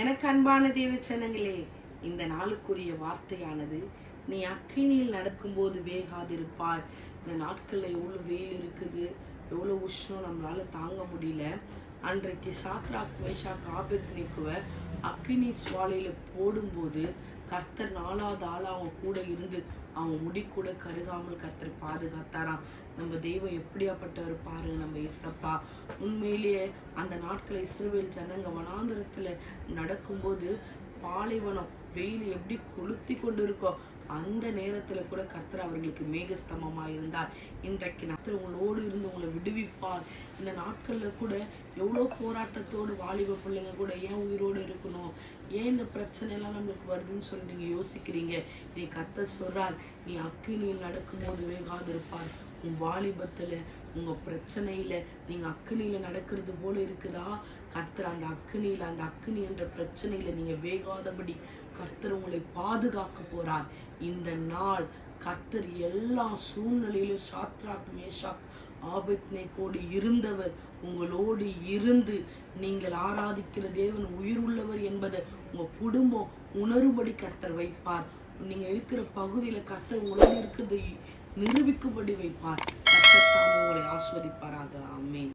எனக்கு அன்பான தேவச்சனங்களே இந்த நாளுக்குரிய வார்த்தையானது நீ அக்கினியில் நடக்கும்போது வேகாதிருப்பாய். இந்த நாட்கள்ல எவ்வளவு வெயில் இருக்குது எவ்வளவு உஷ்ணம் நம்மளால தாங்க முடியல. அன்றைக்கு சாத்ராக் மேஷாக் ஆபேத்நேக்குவ அக்கினி சுவாலையில் போடும்போது கர்த்தர் நாலாவது ஆள் அவங்க கூட இருந்து அவங்க முடி கூட கருகாமல் கர்த்தர் பாதுகாத்தாராம். நம்ம தெய்வம் எப்படியாப்பட்டவர் பாருங்க நம்ம இசப்பா. உண்மையிலேயே அந்த நாட்களை இஸ்ரவேல் ஜனங்க வனாந்திரத்தில் நடக்கும்போது பாலைவனம் வெயில் எப்படி கொளுத்தி கொண்டு இருக்கோம் அந்த நேரத்துல கூட கர்த்தர் அவர்களுக்கு மேகஸ்தமமா இருந்தார். இன்றைக்கு கர்த்தர் உங்களோடு இருந்து உங்களை விடுவிப்பார். இந்த நாட்கள்ல கூட எவ்வளோ போராட்டத்தோடு வாலிப பிள்ளைங்க கூட ஏன் உயிரோடு இருக்கணும்? ஏன் இந்த பிரச்சனை எல்லாம் நம்மளுக்கு வருதுன்னு சொல்லி நீங்கள் யோசிக்கிறீங்க? நீ கத்த சொல்றார் நீ அக்கினியில் நடக்கும்போது வேகாதிருப்பார். உன் வாலிபத்துல உங்க பிரச்சனையில நீங்க அக்கினியில் நடக்கிறது போல இருக்குதா? கர்த்தர் அந்த அக்கினியில் அந்த அக்கினி என்ற பிரச்சனையில் நீங்க வேகாதபடி கர்த்தர் உங்களை பாதுகாக்க போறார். இந்த நாள் கர்த்தர் எல்லா சூழ்நிலையிலும் சாத்ராக் மேஷாக் ஆபத்னேக்கோடு இருந்தவர் உங்களோடு இருந்து நீங்கள் ஆராதிக்கிற தேவன் உயிருள்ளவர் என்பதை உங்க குடும்பம் உணரும்படி கர்த்தர் வைப்பார். நீங்க இருக்கிற பகுதியில கர்த்தர் உங்களோடு இருக்கிறது நிரூபிக்கும்படி வைப்பார். கர்த்தர் உங்களை ஆஸ்வதிப்பாராக. ஆமென்.